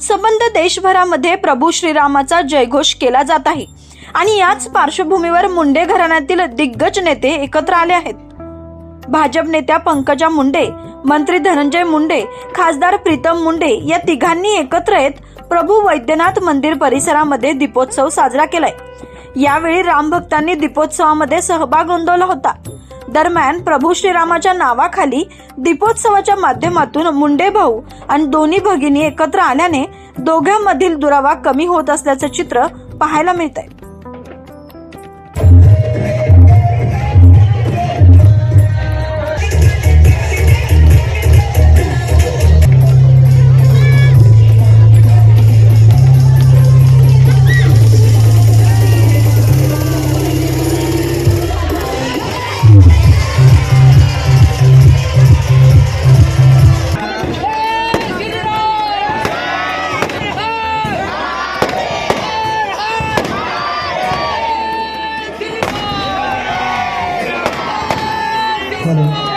संबंध देशभरामध्ये प्रभू श्रीरामाचा जयघोष केला जात आहे. आणि याच पार्श्वभूमीवर मुंडे घराण्यातील दिग्गज नेते एकत्र आले आहेत. भाजप नेत्या पंकजा मुंडे मंत्री धनंजय मुंडे खासदार प्रीतम मुंडे या तिघांनी एकत्र येत प्रभू वैद्यनाथ मंदिर परिसरामध्ये दीपोत्सव साजरा केलाय. यावेळी रामभक्तांनी दीपोत्सवामध्ये सहभाग नोंदवला होता. दरम्यान प्रभू श्रीरामाच्या नावाखाली दीपोत्सवाच्या माध्यमातून मुंडे भाऊ आणि दोन्ही भगिनी एकत्र आल्याने दोघांमधील दुरावा कमी होत असल्याचं चित्र पाहायला मिळत आहे Hơn